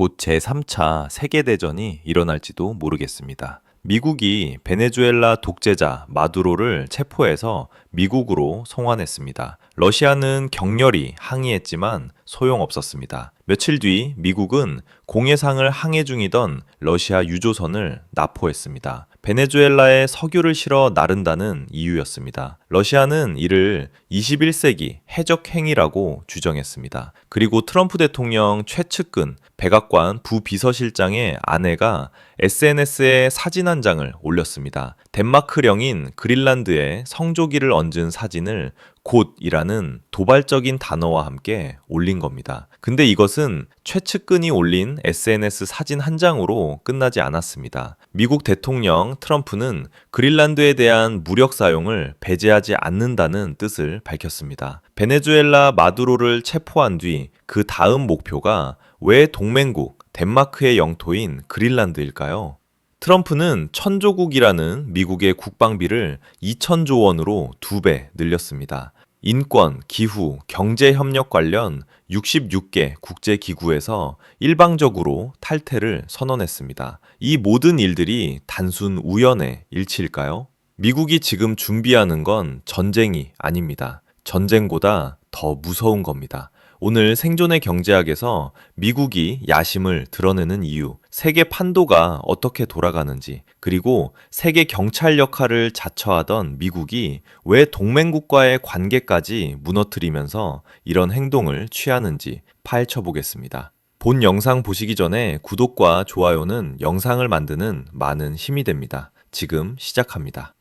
곧 제3차 세계대전이 일어날지도 모르겠습니다. 미국이 베네수엘라 독재자 마두로를 체포해서 미국으로 송환했습니다. 러시아는 격렬히 항의했지만 소용없었습니다. 며칠 뒤 미국은 공해상을 항해 중이던 러시아 유조선을 납포했습니다. 베네수엘라에 석유를 실어 나른다는 이유였습니다. 러시아는 이를 21세기 해적 행위라고 주장했습니다. 그리고 트럼프 대통령 최측근 백악관 부비서실장의 아내가 SNS에 사진 한 장을 올렸습니다. 덴마크령인 그린란드에 성조기를 얹은 사진을 곧이라는 도발적인 단어와 함께 올린 겁니다. 근데 이것은 최측근이 올린 SNS 사진 한 장으로 끝나지 않았습니다. 미국 대통령 트럼프는 그린란드에 대한 무력 사용을 배제하지 않는다는 뜻을 밝혔습니다. 베네수엘라 마두로를 체포한 뒤 그 다음 목표가 왜 동맹국 덴마크의 영토인 그린란드일까요? 트럼프는 천조국이라는 미국의 국방비를 2천조 원으로 두 배 늘렸습니다. 인권, 기후, 경제 협력 관련 66개 국제 기구에서 일방적으로 탈퇴를 선언했습니다. 이 모든 일들이 단순 우연의 일치일까요? 미국이 지금 준비하는 건 전쟁이 아닙니다. 전쟁보다 더 무서운 겁니다. 오늘 생존의 경제학에서 미국이 야심을 드러내는 이유, 세계 판도가 어떻게 돌아가는지, 그리고 세계 경찰 역할을 자처하던 미국이 왜 동맹국과의 관계까지 무너뜨리면서 이런 행동을 취하는지 파헤쳐 보겠습니다. 본 영상 보시기 전에 구독과 좋아요는 영상을 만드는 많은 힘이 됩니다. 지금 시작합니다.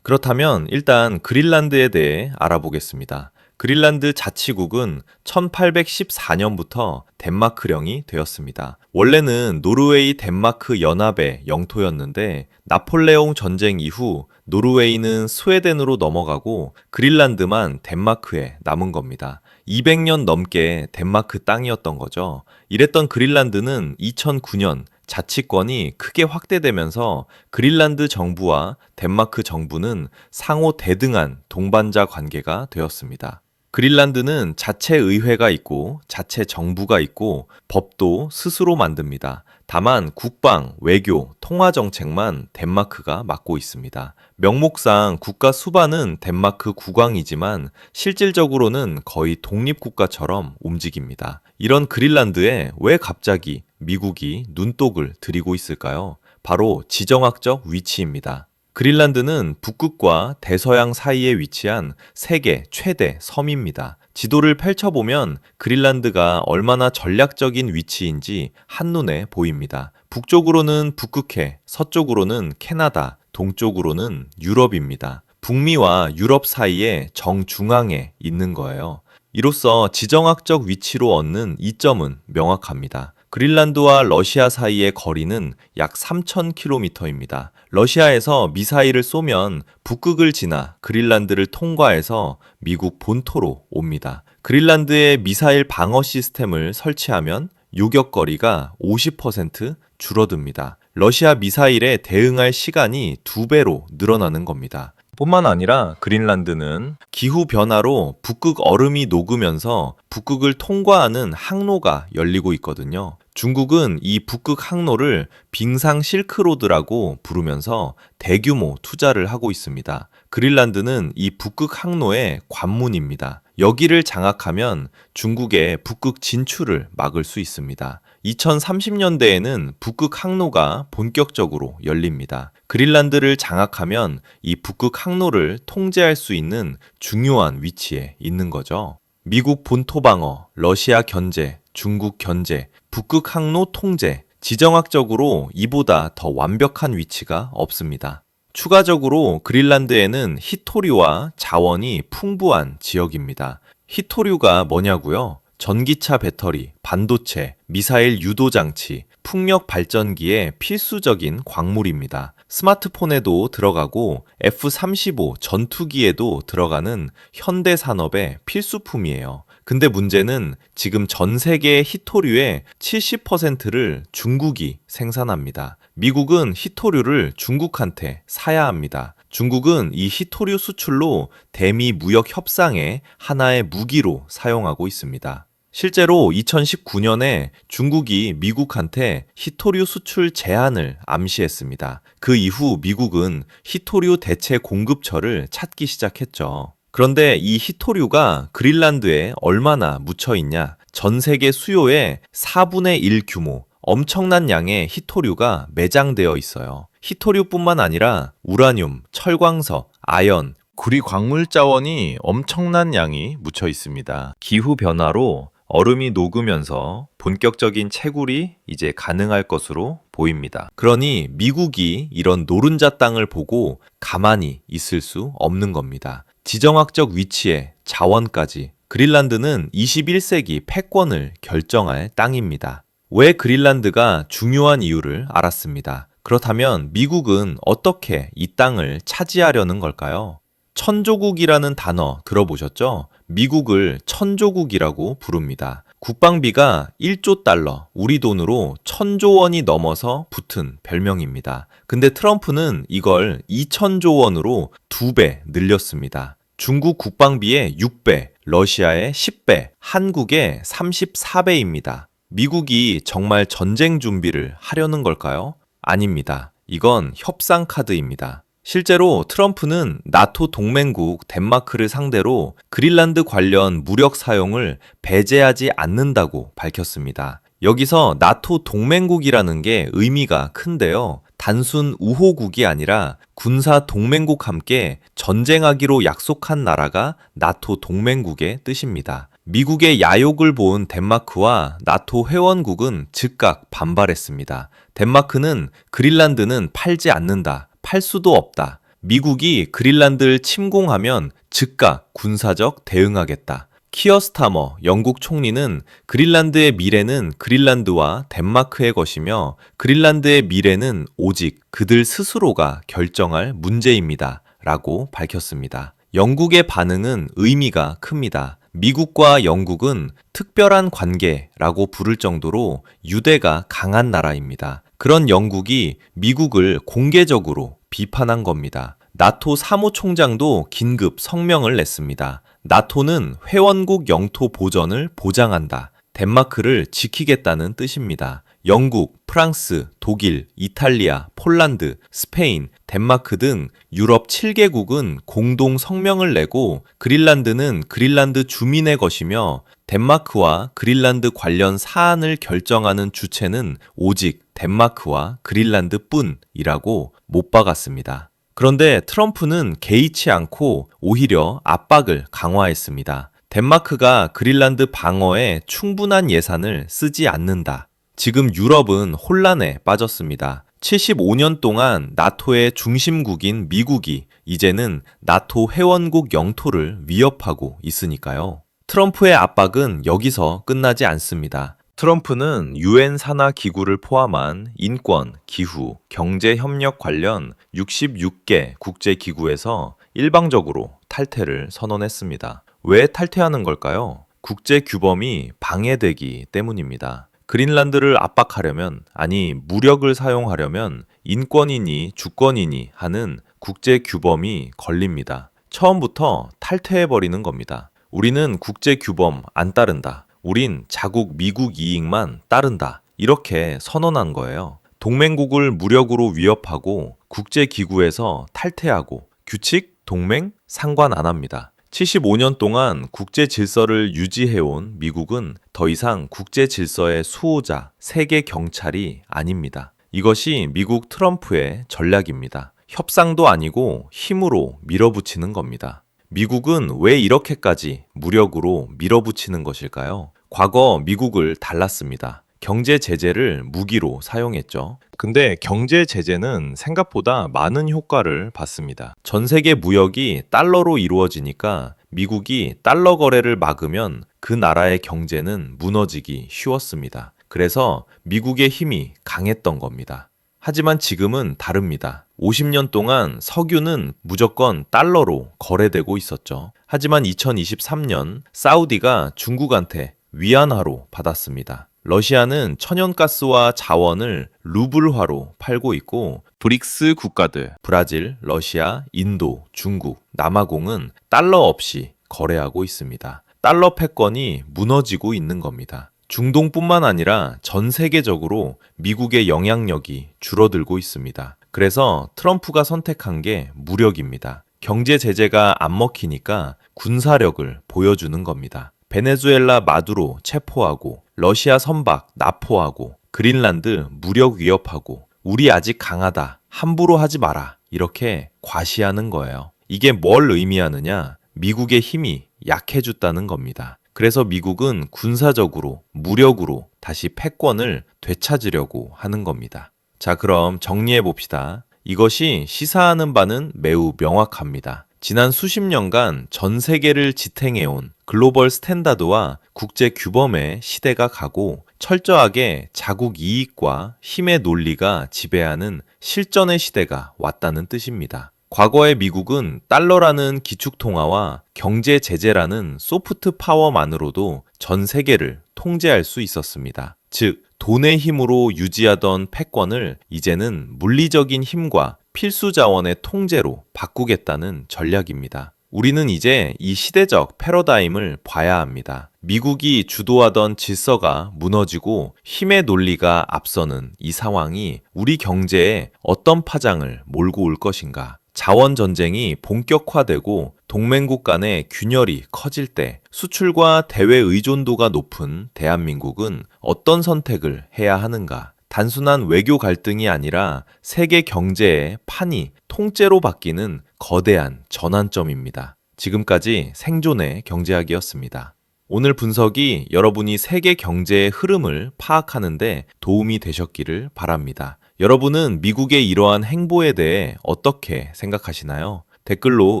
그렇다면 일단 그린란드에 대해 알아보겠습니다. 그린란드 자치국은 1814년부터 덴마크령이 되었습니다. 원래는 노르웨이 덴마크 연합의 영토였는데 나폴레옹 전쟁 이후 노르웨이는 스웨덴으로 넘어가고 그린란드만 덴마크에 남은 겁니다. 200년 넘게 덴마크 땅이었던 거죠. 이랬던 그린란드는 2009년 자치권이 크게 확대되면서 그린란드 정부와 덴마크 정부는 상호 대등한 동반자 관계가 되었습니다. 그린란드는 자체 의회가 있고 자체 정부가 있고 법도 스스로 만듭니다. 다만 국방, 외교, 통화 정책만 덴마크가 맡고 있습니다. 명목상 국가 수반은 덴마크 국왕이지만 실질적으로는 거의 독립국가처럼 움직입니다. 이런 그린란드에 왜 갑자기 미국이 눈독을 들이고 있을까요? 바로 지정학적 위치입니다. 그린란드는 북극과 대서양 사이에 위치한 세계 최대 섬입니다. 지도를 펼쳐보면 그린란드가 얼마나 전략적인 위치인지 한눈에 보입니다. 북쪽으로는 북극해, 서쪽으로는 캐나다, 동쪽으로는 유럽입니다. 북미와 유럽 사이에 정중앙에 있는 거예요. 이로써 지정학적 위치로 얻는 이점은 명확합니다. 그린란드와 러시아 사이의 거리는 약 3,000km입니다. 러시아에서 미사일을 쏘면 북극을 지나 그린란드를 통과해서 미국 본토로 옵니다. 그린란드에 미사일 방어 시스템을 설치하면 요격거리가 50% 줄어듭니다. 러시아 미사일에 대응할 시간이 두 배로 늘어나는 겁니다. 뿐만 아니라 그린란드는 기후 변화로 북극 얼음이 녹으면서 북극을 통과하는 항로가 열리고 있거든요. 중국은 이 북극 항로를 빙상 실크로드라고 부르면서 대규모 투자를 하고 있습니다. 그린란드는 이 북극 항로의 관문입니다. 여기를 장악하면 중국의 북극 진출을 막을 수 있습니다. 2030년대에는 북극 항로가 본격적으로 열립니다. 그린란드를 장악하면 이 북극 항로를 통제할 수 있는 중요한 위치에 있는 거죠. 미국 본토 방어, 러시아 견제, 중국 견제, 북극 항로 통제, 지정학적으로 이보다 더 완벽한 위치가 없습니다. 추가적으로 그린란드에는 히토류와 자원이 풍부한 지역입니다. 히토류가 뭐냐고요? 전기차 배터리, 반도체, 미사일 유도 장치, 풍력 발전기의 필수적인 광물입니다. 스마트폰에도 들어가고 F-35 전투기에도 들어가는 현대 산업의 필수품이에요. 근데 문제는 지금 전 세계의 히토류의 70%를 중국이 생산합니다. 미국은 히토류를 중국한테 사야 합니다. 중국은 이 히토류 수출로 대미 무역 협상의 하나의 무기로 사용하고 있습니다. 실제로 2019년에 중국이 미국한테 히토류 수출 제한을 암시했습니다. 그 이후 미국은 히토류 대체 공급처를 찾기 시작했죠. 그런데 이 히토류가 그린란드에 얼마나 묻혀 있냐? 전 세계 수요의 4분의 1 규모, 엄청난 양의 히토류가 매장되어 있어요. 히토류뿐만 아니라 우라늄, 철광석, 아연, 구리 광물 자원이 엄청난 양이 묻혀 있습니다. 기후 변화로 얼음이 녹으면서 본격적인 채굴이 이제 가능할 것으로 보입니다. 그러니 미국이 이런 노른자 땅을 보고 가만히 있을 수 없는 겁니다. 지정학적 위치에 자원까지 그린란드는 21세기 패권을 결정할 땅입니다. 왜 그린란드가 중요한 이유를 알았습니다. 그렇다면 미국은 어떻게 이 땅을 차지하려는 걸까요? 천조국이라는 단어 들어보셨죠? 미국을 천조국이라고 부릅니다. 국방비가 1조 달러, 우리 돈으로 천조 원이 넘어서 붙은 별명입니다. 근데 트럼프는 이걸 2천조 원으로 2배 늘렸습니다. 중국 국방비의 6배, 러시아의 10배, 한국의 34배입니다. 미국이 정말 전쟁 준비를 하려는 걸까요? 아닙니다. 이건 협상 카드입니다. 실제로 트럼프는 나토 동맹국 덴마크를 상대로 그린란드 관련 무력 사용을 배제하지 않는다고 밝혔습니다. 여기서 나토 동맹국이라는 게 의미가 큰데요. 단순 우호국이 아니라 군사 동맹국 함께 전쟁하기로 약속한 나라가 나토 동맹국의 뜻입니다. 미국의 야욕을 본 덴마크와 나토 회원국은 즉각 반발했습니다. 덴마크는 그린란드는 팔지 않는다. 팔 수도 없다. 미국이 그린란드를 침공하면 즉각 군사적 대응하겠다. 키어스타머 영국 총리는 그린란드의 미래는 그린란드와 덴마크의 것이며 그린란드의 미래는 오직 그들 스스로가 결정할 문제입니다. 라고 밝혔습니다. 영국의 반응은 의미가 큽니다. 미국과 영국은 특별한 관계라고 부를 정도로 유대가 강한 나라입니다. 그런 영국이 미국을 공개적으로 비판한 겁니다. 나토 사무총장도 긴급 성명을 냈습니다. 나토는 회원국 영토 보전을 보장한다. 덴마크를 지키겠다는 뜻입니다. 영국, 프랑스, 독일, 이탈리아, 폴란드, 스페인, 덴마크 등 유럽 7개국은 공동 성명을 내고 그린란드는 그린란드 주민의 것이며 덴마크와 그린란드 관련 사안을 결정하는 주체는 오직 덴마크와 그린란드 뿐이라고 못 박았습니다. 그런데 트럼프는 개의치 않고 오히려 압박을 강화했습니다. 덴마크가 그린란드 방어에 충분한 예산을 쓰지 않는다. 지금 유럽은 혼란에 빠졌습니다. 75년 동안 나토의 중심국인 미국이 이제는 나토 회원국 영토를 위협하고 있으니까요. 트럼프의 압박은 여기서 끝나지 않습니다. 트럼프는 유엔 산하 기구를 포함한 인권, 기후, 경제 협력 관련 66개 국제 기구에서 일방적으로 탈퇴를 선언했습니다. 왜 탈퇴하는 걸까요? 국제 규범이 방해되기 때문입니다. 그린란드를 압박하려면, 아니, 무력을 사용하려면 인권이니 주권이니 하는 국제 규범이 걸립니다. 처음부터 탈퇴해버리는 겁니다. 우리는 국제 규범 안 따른다. 우린 자국 미국 이익만 따른다. 이렇게 선언한 거예요. 동맹국을 무력으로 위협하고 국제기구에서 탈퇴하고 규칙, 동맹 상관 안 합니다. 75년 동안 국제 질서를 유지해온 미국은 더 이상 국제 질서의 수호자, 세계 경찰이 아닙니다. 이것이 미국 트럼프의 전략입니다. 협상도 아니고 힘으로 밀어붙이는 겁니다. 미국은 왜 이렇게까지 무력으로 밀어붙이는 것일까요? 과거 미국을 달랐습니다. 경제 제재를 무기로 사용했죠. 근데 경제 제재는 생각보다 많은 효과를 받습니다. 전 세계 무역이 달러로 이루어지니까 미국이 달러 거래를 막으면 그 나라의 경제는 무너지기 쉬웠습니다. 그래서 미국의 힘이 강했던 겁니다. 하지만 지금은 다릅니다. 50년 동안 석유는 무조건 달러로 거래되고 있었죠. 하지만 2023년 사우디가 중국한테 위안화로 받았습니다. 러시아는 천연가스와 자원을 루블화로 팔고 있고 브릭스 국가들 브라질, 러시아, 인도, 중국, 남아공은 달러 없이 거래하고 있습니다. 달러 패권이 무너지고 있는 겁니다. 중동뿐만 아니라 전 세계적으로 미국의 영향력이 줄어들고 있습니다. 그래서 트럼프가 선택한 게 무력입니다. 경제 제재가 안 먹히니까 군사력을 보여주는 겁니다. 베네수엘라 마두로 체포하고 러시아 선박 납포하고 그린란드 무력 위협하고 우리 아직 강하다 함부로 하지 마라 이렇게 과시하는 거예요. 이게 뭘 의미하느냐? 미국의 힘이 약해졌다는 겁니다. 그래서 미국은 군사적으로 무력으로 다시 패권을 되찾으려고 하는 겁니다. 자, 그럼 정리해 봅시다. 이것이 시사하는 바는 매우 명확합니다. 지난 수십 년간 전 세계를 지탱해온 글로벌 스탠다드와 국제 규범의 시대가 가고 철저하게 자국 이익과 힘의 논리가 지배하는 실전의 시대가 왔다는 뜻입니다. 과거의 미국은 달러라는 기축통화와 경제 제재라는 소프트 파워만으로도 전 세계를 통제할 수 있었습니다. 즉, 돈의 힘으로 유지하던 패권을 이제는 물리적인 힘과 필수 자원의 통제로 바꾸겠다는 전략입니다. 우리는 이제 이 시대적 패러다임을 봐야 합니다. 미국이 주도하던 질서가 무너지고 힘의 논리가 앞서는 이 상황이 우리 경제에 어떤 파장을 몰고 올 것인가? 자원 전쟁이 본격화되고 동맹국 간의 균열이 커질 때 수출과 대외 의존도가 높은 대한민국은 어떤 선택을 해야 하는가? 단순한 외교 갈등이 아니라 세계 경제의 판이 통째로 바뀌는 거대한 전환점입니다. 지금까지 생존의 경제학이었습니다. 오늘 분석이 여러분이 세계 경제의 흐름을 파악하는데 도움이 되셨기를 바랍니다. 여러분은 미국의 이러한 행보에 대해 어떻게 생각하시나요? 댓글로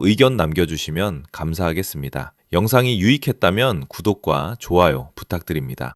의견 남겨주시면 감사하겠습니다. 영상이 유익했다면 구독과 좋아요 부탁드립니다.